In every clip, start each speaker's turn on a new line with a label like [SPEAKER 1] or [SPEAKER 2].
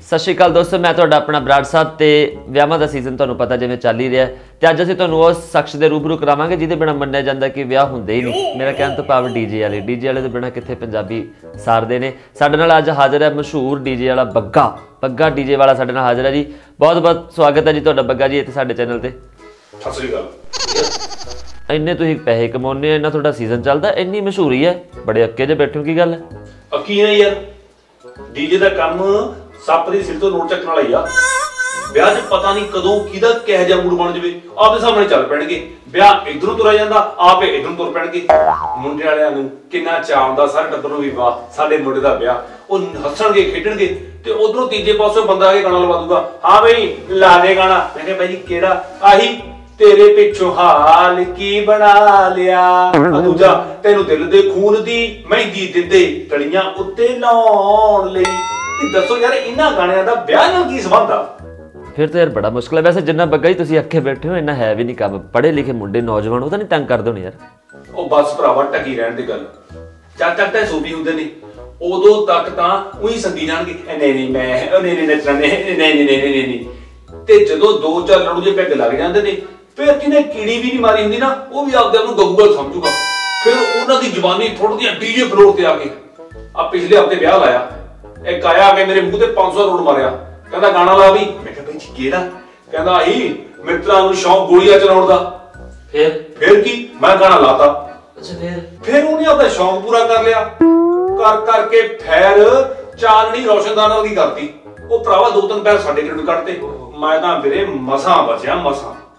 [SPEAKER 1] ਸਤਿ ਸ਼੍ਰੀ ਅਕਾਲ ਦੋਸਤੋ, ਮੈਂ ਤੁਹਾਡਾ ਆਪਣਾ ਬਰਾੜ ਸਾਹਿਬ ਤੇ ਵਿਆਹਾਂ ਦਾ ਸੀਜ਼ਨ ਤੁਹਾਨੂੰ ਪਤਾ ਜਿਵੇਂ ਚੱਲ ਹੀ ਰਿਹਾ ਹੈ। ਤੇ ਅੱਜ ਅਸੀਂ ਤੁਹਾਨੂੰ ਉਸ ਸ਼ਖਸ ਦੇ ਰੂਬਰੂ ਕਰਾਵਾਂਗੇ ਜਿਹਦੇ ਬਿਨਾ ਮੰਨਿਆ ਜਾਂਦਾ ਕਿ ਵਿਆਹ ਹੁੰਦੇ ਹੀ ਨਹੀਂ। ਮੇਰਾ ਕਹਿਣ ਤੋਂ ਭਾਵ ਡੀਜੇ ਵਾਲੇ। ਡੀਜੇ ਵਾਲੇ ਤੋਂ ਬਿਨਾ ਕਿੱਥੇ ਪੰਜਾਬੀ ਸਾਰਦੇ ਨੇ? ਸਾਡੇ ਨਾਲ ਅੱਜ ਹਾਜ਼ਰ ਹੈ ਮਸ਼ਹੂਰ ਡੀਜੇ ਵਾਲਾ ਬੱਗਾ। ਬੱਗਾ ਡੀਜੇ ਵਾਲਾ ਸਾਡੇ ਨਾਲ ਹਾਜ਼ਰ ਹੈ ਜੀ। ਬਹੁਤ ਬਹੁਤ ਸਵਾਗਤ ਹੈ ਜੀ ਤੁਹਾਡਾ ਬੱਗਾ ਜੀ ਇੱਥੇ ਸਾਡੇ ਚੈਨਲ ਤੇ।
[SPEAKER 2] ਸਤਿ ਸ੍ਰੀ ਅਕਾਲ।
[SPEAKER 1] ਇੰਨੇ ਤੁਸੀਂ ਪੈਸੇ ਕਮਾਉਂਦੇ ਹੋ, ਇੰਨਾ ਤੁਹਾਡਾ ਸੀਜ਼ਨ ਚੱਲਦਾ, ਇੰਨੀ ਮਸ਼ਹੂਰੀ ਹੈ। ਬੜੇ ਅੱਕੇ ਜੇ ਬੈਠੇ ਹੋ, ਕੀ ਗੱਲ ਹੈ?
[SPEAKER 2] ਅਕੀ ਹੈ ਯਾਰ। ਡੀਜੇ ਦਾ ਕੰਮ ਸੱਪ ਦੀ ਸਿਰ ਤੋਂ ਨੋਟ ਚੱਕਣ ਵਾਲਾ ਹੀ ਆ। ਵਿਆਹ 'ਚ ਪਤਾ ਨਹੀਂ ਕਦੋਂ ਕਿਹਦਾ ਕਿਹੋ ਜਿਹਾ ਮੂਡ ਬਣ ਜਵੇ। ਆਪਦੇ ਸਾਹਮਣੇ ਚੱਲ ਪੈਣਗੇ। ਵਿਆਹ ਇਧਰੋਂ ਤੁਰਿਆ ਜਾਂਦਾ, ਆਪੇ ਇਧਰੋਂ ਤੁਰ ਪੈਣਗੇ। ਮੁੰਡੇ ਵਾਲਿਆਂ ਨੂੰ ਕਿੰਨਾ ਚਾਅ ਆਉਂਦਾ ਸਾਰੇ ਟੱਬਰ ਨੂੰ ਵੀ ਵਾਹ, ਸਾਡੇ ਮੁੰਡੇ ਦਾ ਵਿਆਹ। ਉਹ ਹੱਸਣਗੇ, ਖੇਡਣਗੇ, ਤੇ ਉਧਰੋਂ ਤੀਜੇ ਪਾਸੋਂ ਬੰਦਾ ਆ ਕੇ ਗਾਣਾ ਲਵਾ ਦੂਗਾ। ਹਾਂ ਬਈ, ਲਾ ਦੇ ਗਾਣਾ। ਮੈਂ ਕਿਹਾ, ਬਾਈ ਜੀ, ਕਿਹੜਾ? ਆਹੀ ਤੇਰੇ ਪਿੱਛੋਂ ਹਾਲ ਕੀ ਬਣਾ ਲਿਆ? ਦੂਜਾ ਤੈਨੂੰ ਦਿਲ ਦੇ ਖੂਨ ਦੀ ਮਹਿੰਦੀ ਦਿੰਦੇ ਕਲੀਆਂ ਉੱਤੇ ਲਾਉਣ ਲਈ। ਤੇ ਦੱਸੋ ਯਾਰ ਇਹਨਾਂ ਗਾਣਿਆਂ ਦਾ ਵਿਆਹ ਨਾਲ ਕੀ ਸੰਬੰਧ ਆ?
[SPEAKER 1] ਫਿਰ ਤਾਂ ਯਾਰ ਬੜਾ ਮੁਸ਼ਕਲ ਹੈ। ਵੈਸੇ ਜਿੰਨਾ ਬੱਗਾ ਜੀ ਤੁਸੀਂ ਅੱਕੇ ਬੈਠੇ ਹੋ ਇੰਨਾ ਹੈ ਵੀ ਨਹੀਂ ਕੰਮ। ਪੜ੍ਹੇ ਲਿਖੇ ਮੁੰਡੇ ਨੌਜਵਾਨ ਉਹ ਤਾਂ ਨਹੀਂ ਤੰਗ ਕਰਦੇ ਹੋਣੇ ਯਾਰ।
[SPEAKER 2] ਉਹ ਬਸ ਭਰਾਵਾ ਟਕੀ ਰਹਿਣ ਦੀ ਗੱਲ। ਜਦ ਤੱਕ ਤਾਂ ਸੂਫੀ ਹੁੰਦੇ ਨੇ। ਉਦੋਂ ਤੱਕ ਤਾਂ ਉਹੀ ਸੰਗੀ ਜਾਣਗੇ "ਇਹ ਨਹੀਂ ਨਹੀਂ ਮੈਂ ਉਹ ਨਹੀਂ ਨਹੀਂ ਨੱਚਣਾ ਨਹੀਂ ਨਹੀਂ ਨਹੀਂ ਨਹੀਂ ਨਹੀਂ ਨਹੀਂ ਤੇ ਜਦੋਂ ਦੋ ਚਾਰ ਲੜੂ ਜੇ ਪੈਗ ਲੱਗ ਜਾਂਦੇ ਨੇ ਫਿਰ ਕਿਨੇ ਕੀੜੀ ਵੀ ਨਹੀਂ ਮਾਰੀ ਹੁੰਦੀ ਨਾ ਉਹ ਵੀ ਆਪਦੇ ਆਪ ਨੂੰ ਗੱਗੂਗਲ ਸਮਝੂਗਾ। ਫਿਰ ਉਹਨਾਂ ਦੀ ਜ਼ੁਬਾਨੀ ਥੋੜਦੀਆਂ ਡੀਜੇ ਫਲੋਰ ਤੇ ਆ ਕੇ ਆ ਪਿਛਲੇ ਹਫ਼ਤੇ ਵਿਆਹ ਲਾਇਆ। ਇੱਕ ਆਇਆ ਆ ਕੇ ਮੇਰੇ ਮੂੰਹ ਤੇ 500 ਰੋਡ ਮਾਰਿਆ। ਕਹਿੰਦਾ ਗਾਣਾ ਲਾ ਵੀ। ਮੈਂ ਕਿਹਾ ਬਈ ਕਿਹੜਾ? ਕਹਿੰਦਾ ਆਹੀ ਮਿੱਤਰਾਂ ਨੂੰ ਸ਼ੌਂਕ ਗੋਲੀਆਂ ਚਲਾਉਣ ਦਾ।
[SPEAKER 1] ਫਿਰ?
[SPEAKER 2] ਫਿਰ ਕੀ? ਮੈਂ ਗਾਣਾ ਲਾਤਾ।
[SPEAKER 1] ਅੱਛਾ ਫਿਰ?
[SPEAKER 2] ਫਿਰ ਉਹਨੇ ਆਪਣਾ ਸ਼ੌਂਕ ਪੂਰਾ ਕਰ ਲਿਆ। ਕਰ ਕਰਕੇ ਫੈਰ ਚਾਨਣੀ ਰੋਸ਼ਨਦਾਨ ਕੀ ਕਰਤੀ। ਉਹ ਭਰਾਵਾ ਦੋ ਤਿੰਨ ਪੈਰ ਸਾਡੇ ਕਿਹੜੇ ਕੱਢਤੇ। ਮੈਂ ਤਾਂ ਵੀਰੇ ਮਸਾਂ ਬਚਿਆ ਮਸਾਂ।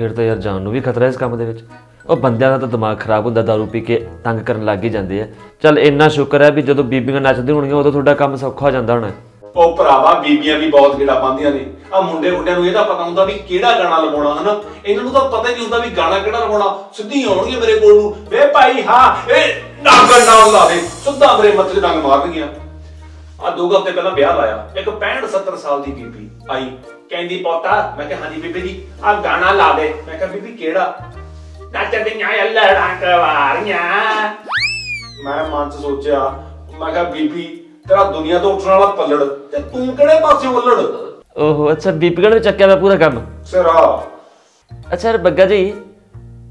[SPEAKER 1] ਫਿਰ ਤਾਂ ਯਾਰ ਜਾਨ ਨੂੰ ਵੀ ਖਤਰਾ ਇਸ ਕੰਮ ਦੇ ਵਿੱਚ। ਉਹ ਬੰਦਿਆਂ ਦਾ ਤਾਂ ਦਿਮਾਗ ਖਰਾਬ ਹੁੰਦਾ, ਦਾਰੂ ਪੀ ਕੇ ਤੰਗ ਕਰਨ ਲੱਗ ਹੀ ਜਾਂਦੇ ਆ। ਚੱਲ ਇੰਨਾ ਸ਼ੁਕਰ ਹੈ ਵੀ ਜਦੋਂ ਬੀਬੀਆਂ ਨੱਚਦੀਆਂ ਹੋਣਗੀਆਂ, ਉਦੋਂ ਤੁਹਾਡਾ ਕੰਮ ਸੌਖਾ ਹੋ ਜਾਂਦਾ ਹੋਣਾ।
[SPEAKER 2] ਉਹ ਭਰਾਵਾ, ਬੀਬੀਆਂ ਵੀ ਬਹੁਤ ਗੇੜਾ ਪਾਉਂਦੀਆਂ ਨੇ। ਆ ਮੁੰਡੇ ਮੁੰਡਿਆਂ ਨੂੰ ਇਹ ਪਤਾ ਹੁੰਦਾ ਵੀ ਕਿਹੜਾ ਗਾਣਾ ਲਵਾਉਣਾ, ਹਨਾ? ਇਹਨਾਂ ਨੂੰ ਤਾਂ ਪਤਾ ਹੀ ਨਹੀਂ ਹੁੰਦਾ ਵੀ ਗਾਣਾ ਕਿਹੜਾ ਲਵਾਉਣਾ। ਸਿੱਧੀ ਆਉਣਗੇ ਮੇਰੇ ਕੋਲ ਨੂੰ। ਵੇ ਭਾਈ, ਹਾਂ ਇਹ ਡੰਗ ਨਾਲ ਲਾ ਸਿੱਧਾ ਮੇਰੇ ਮੱਥੇ ਡੰਗ ਮਾਰਨਗੀਆਂ। ਆ ਦੋ ਹਫ਼ਤੇ ਪਹਿਲਾਂ ਵਿਆਹ ਲਾਇਆ। ਇੱਕ 65 70 ਸਾਲ ਦੀ ਬੀਬੀ ਆਈ। ਕਹਿੰਦੀ ਪੋਤਾ ਮੈਂ ਕਿਹਾ ਹਾਂਜੀ ਬੀਬੀ ਜੀ ਆ ਗਾਣਾ ਲਾ ਦੇ। ਮੈਂ ਕਿਹਾ ਬੀਬੀ ਕਿਹੜਾ? ਨੱਚਦੀਆਂ ਅੱਲੜਾਂ ਕਵਾਰੀਆਂ। ਮੈਂ ਮਨ ਚ ਸੋਚਿਆ ਮੈਂ ਕਿਹਾ ਬੀਬੀ ਤੇਰਾ ਦੁਨੀਆ ਤੋਂ ਉੱਠਣ ਵਾਲਾ ਪੱਲੜ ਤੇ ਤੂੰ ਕਿਹੜੇ ਪਾਸੇ ਉੱਲੜ?
[SPEAKER 1] ਓਹੋ ਅੱਛਾ ਬੀਬੀਗੜ ਵਿੱਚ ਚੱਕਿਆ ਮੈਂ ਪੂਰਾ ਕੰਮ?
[SPEAKER 2] ਸਿਰਾ
[SPEAKER 1] ਅੱਛਾ ਯਾਰ ਬੱਗਾ ਜੀ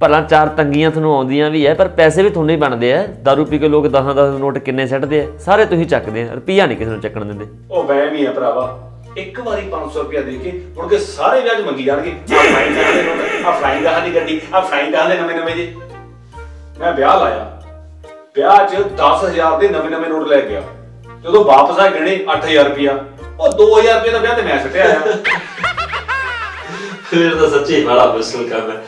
[SPEAKER 1] ਭਲਾ ਚਾਰ ਤੰਗੀਆਂ ਤੁਹਾਨੂੰ ਆਉਂਦੀਆਂ ਵੀ ਐ ਪਰ ਪੈਸੇ ਵੀ ਤੁਹਾਨੂੰ ਹੀ ਬਣਦੇ ਆ ਦਾਰੂ ਪੀ ਕੇ ਲੋਕ 10 10 ਨੋਟ ਕਿੰਨੇ ਸੱਟਦੇ ਆ ਸਾਰੇ ਤੁਸੀਂ ਚੱਕਦੇ ਆ ਰੁਪਈਆ ਨਹੀਂ ਕਿਸੇ ਨੂੰ ਚੱਕਣ ਦਿੰਦੇ।
[SPEAKER 2] ਉਹ ਵਹਿਮ ਹੀ ਆ ਭਰਾਵਾ। ਇੱਕ ਵਾਰੀ 500 ਰੁਪਇਆ ਦੇ ਕੇ ਮੁੜ ਕੇ ਸਾਰੇ ਵਿਆਹ 'ਚ ਮੰਗੀ ਜਾਣਗੇ। ਆ ਫਲਾਈਂਗ ਦਾ ਦੇ ਨੋਟ ਆ ਫਲਾਈਂਗ ਦਾ ਦੀ ਗੱਡੀ ਆ ਫਲਾਈਂਗ ਦਾ ਦੇ ਨਵੇਂ ਨਵੇਂ ਜੇ। ਮੈਂ ਵਿਆਹ ਲਾਇਆ। ਵਿਆਹ 'ਚ 10000 ਦੇ ਨਵੇਂ ਨਵੇਂ ਨੋਟ ਲੈ ਗਿਆ। ਜਦੋਂ ਵਾਪਸ ਆ ਗਣੇ 8000 ਰੁਪਇਆ। ਉਹ 2000 ਰੁਪਏ ਦਾ ਵਿਆਹ ਤੇ ਮੈਂ ਸੱਟਿਆ ਆ।
[SPEAKER 1] ਫਿਰ ਤਾਂ ਸੱਚੀ ਬੜਾ ਮੁਸ਼ਕਲ ਕੰਮ ਹੈ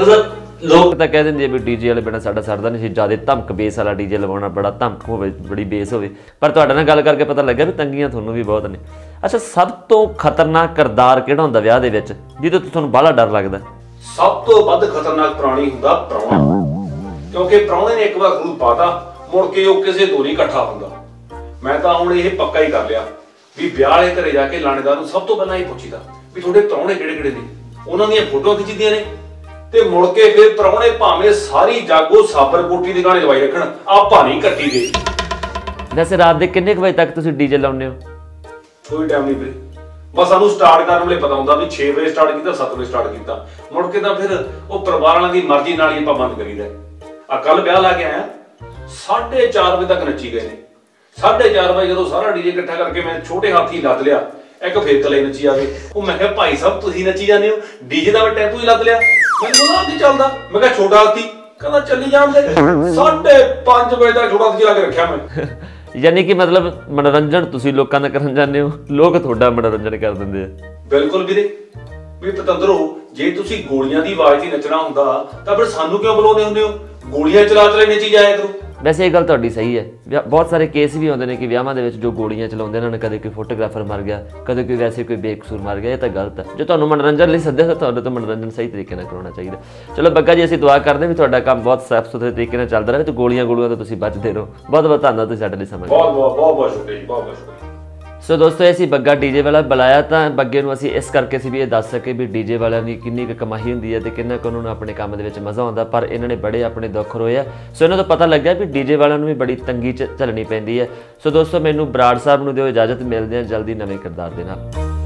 [SPEAKER 1] ਮਤਲਬ ਲੋਕ ਤਾਂ ਕਹਿ ਦਿੰਦੇ ਵੀ ਡੀਜੇ ਵਾਲੇ ਬਿਨਾ ਸਾਡਾ ਸਰਦਾ ਨਹੀਂ ਸੀ। ਜ਼ਿਆਦਾ ਧਮਕ ਬੇਸ ਵਾਲਾ ਡੀਜੇ ਲਵਾਉਣਾ ਬੜਾ ਧਮਕ ਹੋਵੇ ਬੜੀ ਬੇਸ ਹੋਵੇ। ਪਰ ਤੁਹਾਡੇ ਨਾਲ ਗੱਲ ਕਰਕੇ ਪਤਾ ਲੱਗਿਆ ਵੀ ਤੰਗੀਆਂ ਤੁਹਾਨੂੰ ਵੀ ਬਹੁਤ ਨੇ। ਅੱਛਾ ਸਭ ਤੋਂ ਖਤਰਨਾਕ ਕਿਰਦਾਰ ਕਿਹੜਾ ਹੁੰਦਾ ਵਿਆਹ ਦੇ ਵਿੱਚ ਜਿਹਦੇ ਤੋਂ ਤੁਹਾਨੂੰ ਬਾਹਲਾ ਡਰ ਲੱਗਦਾ?
[SPEAKER 2] ਸਭ ਤੋਂ ਵੱਧ ਖਤਰਨਾਕ ਪ੍ਰਾਣੀ ਹੁੰਦਾ ਪ੍ਰਾਹੁਣਾ। ਕਿਉਂਕਿ ਪ੍ਰਾਹੁਣੇ ਨੇ ਇੱਕ ਵਾਰ ਖੂਨ ਪਾਤਾ ਮੁੜ ਕੇ ਉਹ ਕਿਸੇ ਨਹੀਂ ਇਕੱਠਾ ਹੁੰਦਾ। ਮੈਂ ਤਾਂ ਹੁਣ ਇਹ ਪੱਕਾ ਹੀ ਕਰ ਲਿਆ ਵੀ ਵਿਆਹ ਵਾਲੇ ਘਰੇ ਜਾ ਕੇ ਲਾਣੇਦਾਰ ਨੂੰ ਸਭ ਤੋਂ ਪਹਿਲਾਂ ਇਹ ਪੁੱਛੀਦਾ ਵੀ ਤੁਹਾਡੇ ਪ੍ਰਾਹੁਣੇ ਕਿਹੜੇ ਕਿਹੜੇ ਨੇ? ਉਹਨਾਂ ਦੀਆਂ ਫੋਟੋਆਂ ਖਿੱਚਦੀਆਂ ਨੇ। ਤੇ ਮੁੜ ਕੇ ਫਿਰ ਪ੍ਰਾਹੁਣੇ ਭਾਵੇਂ ਸਾਰੀ ਜਾਗੋ ਸਾਬਰ ਕੋਟੀ ਦੇ ਗਾਣੇ ਲਵਾਈ ਰੱਖਣ ਆ ਭਾਣੀ ਕੱਟੀ ਦੇ।
[SPEAKER 1] ਵੈਸੇ ਰਾਤ ਦੇ ਕਿੰਨੇ ਕੁ ਵਜੇ ਤੱਕ ਤੁਸੀਂ ਡੀਜੇ ਲਾਉਂਦੇ ਹੋ?
[SPEAKER 2] ਕੋਈ ਟਾਈਮ ਨਹੀਂ ਵੀਰੇ। ਬਸ ਸਾਨੂੰ ਸਟਾਰਟ ਕਰਨ ਵੇਲੇ ਪਤਾ ਹੁੰਦਾ ਵੀ 6 ਵਜੇ ਸਟਾਰਟ ਕੀਤਾ 7 ਵਜੇ ਸਟਾਰਟ ਕੀਤਾ। ਮੁੜ ਕੇ ਤਾਂ ਫਿਰ ਉਹ ਪਰਿਵਾਰ ਵਾਲਿਆਂ ਦੀ ਮਰਜ਼ੀ ਨਾਲ ਹੀ ਆਪਾਂ ਬੰਦ ਕਰੀਦਾ ਆ ਕੱਲ ਵਿਆਹ ਲਾ ਕੇ ਆਇਆ 4:30 ਵਜੇ ਤੱਕ ਨੱਚੀ ਗਏ ਨੇ। 4:30 ਵਜੇ ਜਦੋਂ ਸਾਰਾ ਡੀਜੇ ਇਕੱਠਾ ਕਰਕੇ ਮੈਂ ਛੋਟੇ ਹਾਥੀ ਲੱਦ ਲਿਆ, ਇੱਕ ਫੇਰ ਕਲੇ ਨੱਚੀ ਆਵੇ ਉਹ ਮੈਂ ਕਿਹਾ, ਭਾਈ ਸਾਹਿਬ, ਤੁਸੀਂ ਨੱਚੀ ਜਾਂਦੇ ਹੋ? ਡੀਜੇ ਦਾ ਟੈਂਪੂ ਹੀ ਲੱਦ ਲਿਆ। ਮੈਨੂੰ ਉਹਦਾ ਨਹੀਂ ਚੱਲਦਾ। ਮੈਂ ਕਿਹਾ, ਛੋਟਾ ਹਾਥੀ? ਕਹਿੰਦਾ, ਚੱਲੀ ਜਾਂਦੇ 5:30 ਵਜੇ ਤੱਕ ਛੋਟਾ ਹਾਥੀ ਲਾ ਕੇ ਰੱਖਿਆ ਮੈਂ।
[SPEAKER 1] ਯਾਨੀ ਕਿ ਮਤਲਬ ਮਨੋਰੰਜਨ ਤੁਸੀਂ ਲੋਕਾਂ ਦਾ ਕਰਨ ਜਾਂਦੇ ਹੋ। ਲੋਕ ਤੁਹਾਡਾ ਮਨੋਰੰਜਨ ਕਰ ਦਿੰਦੇ ਆ।
[SPEAKER 2] ਬਿਲਕੁਲ ਵੀਰੇ। ਵੀ ਪਤੰਦਰੋ, ਜੇ ਤੁਸੀਂ ਗੋਲੀਆਂ ਦੀ ਆਵਾਜ਼ 'ਚ ਨੱਚਣਾ ਹੁੰਦਾ, ਤਾਂ ਫਿਰ ਸਾਨੂੰ ਕਿਉਂ ਬੁਲਾਉਂਦੇ ਹੁੰਦੇ ਹੋ? ਗੋਲੀਆਂ ਚਲਾ ਚਲਾ ਨੱਚੀ ਜਾਇਆ ਕਰੋ
[SPEAKER 1] ਵੈਸੇ ਇਹ ਗੱਲ ਤੁਹਾਡੀ ਸਹੀ ਹੈ। ਵਿਆਹ- ਬਹੁਤ ਸਾਰੇ ਕੇਸ ਵੀ ਆਉਂਦੇ ਨੇ ਕਿ ਵਿਆਹਾਂ ਦੇ ਵਿੱਚ ਜੋ ਗੋਲੀਆਂ ਚਲਾਉਂਦੇ ਨੇ ਕਦੇ ਕੋਈ ਫੋਟੋਗ੍ਰਾਫਰ ਮਰ ਗਿਆ ਕਦੇ ਕੋਈ ਵੈਸੇ ਕੋਈ ਬੇਕਸੂਰ ਮਰ ਗਿਆ ਇਹ ਤਾਂ ਗਲਤ ਹੈ। ਜੇ ਤੁਹਾਨੂੰ ਮਨੋਰੰਜਨ ਲਈ ਸੱਦਿਆ ਤਾਂ ਤੁਹਾਡੇ ਤੋਂ ਮਨੋਰੰਜਨ ਸਹੀ ਤਰੀਕੇ ਨਾਲ ਕਰਾਉਣਾ ਚਾਹੀਦਾ। ਚਲੋ ਬੱਗਾ ਜੀ ਅਸੀਂ ਦੁਆ ਕਰਦੇ ਹਾਂ ਵੀ ਤੁਹਾਡਾ ਕੰਮ ਬਹੁਤ ਸਾਫ਼ ਸੁਥਰੇ ਤਰੀਕੇ ਨਾਲ ਚੱਲਦਾ ਰਹੇ ਤੇ ਗੋਲੀਆਂ ਗੋਲੀਆਂ ਤੋਂ ਤੁਸੀਂ ਬਚਦੇ ਰਹੋ। ਬਹੁਤ ਬਹੁਤ ਧੰਨਵਾਦ ਤੁਸੀਂ ਸਾਡੇ ਲਈ ਸਮਾਂ
[SPEAKER 2] ਬਹੁਤ ਬਹੁਤ ਬਹੁਤ ਬਹੁਤ ਸ਼ੁਕਰੀਆ ਜੀ ਬਹੁਤ ਬਹੁਤ ਸ਼ੁਕਰੀਆ।
[SPEAKER 1] ਸੋ ਦੋਸਤੋ, ਇਹ ਸੀ ਬੱਗਾ ਡੀਜੇ ਵਾਲਾ। ਬੁਲਾਇਆ ਤਾਂ ਬੱਗੇ ਨੂੰ ਅਸੀਂ ਇਸ ਕਰਕੇ ਸੀ ਵੀ ਇਹ ਦੱਸ ਸਕੇ ਵੀ ਡੀਜੇ ਵਾਲਿਆਂ ਦੀ ਕਿੰਨੀ ਕੁ ਕਮਾਈ ਹੁੰਦੀ ਹੈ ਤੇ ਕਿੰਨਾ ਕੁ ਉਹਨਾਂ ਨੂੰ ਆਪਣੇ ਕੰਮ ਦੇ ਵਿੱਚ ਮਜ਼ਾ ਆਉਂਦਾ, ਪਰ ਇਹਨਾਂ ਨੇ ਬੜੇ ਆਪਣੇ ਦੁੱਖ ਰੋਏ ਆ। ਸੋ ਇਹਨਾਂ ਤੋਂ ਪਤਾ ਲੱਗਿਆ ਵੀ ਡੀਜੇ ਵਾਲਿਆਂ ਨੂੰ ਵੀ ਬੜੀ ਤੰਗੀ ਚ ਝੱਲਣੀ ਪੈਂਦੀ ਹੈ। ਸੋ ਦੋਸਤੋ, ਮੈਨੂੰ ਬਰਾੜ ਸਾਹਿਬ ਨੂੰ ਦਿਓ ਇਜਾਜ਼ਤ। ਮਿਲਦੇ ਹਾਂ ਜਲਦੀ ਨਵੇਂ ਕਿਰਦਾਰ ਦੇ ਨਾਲ।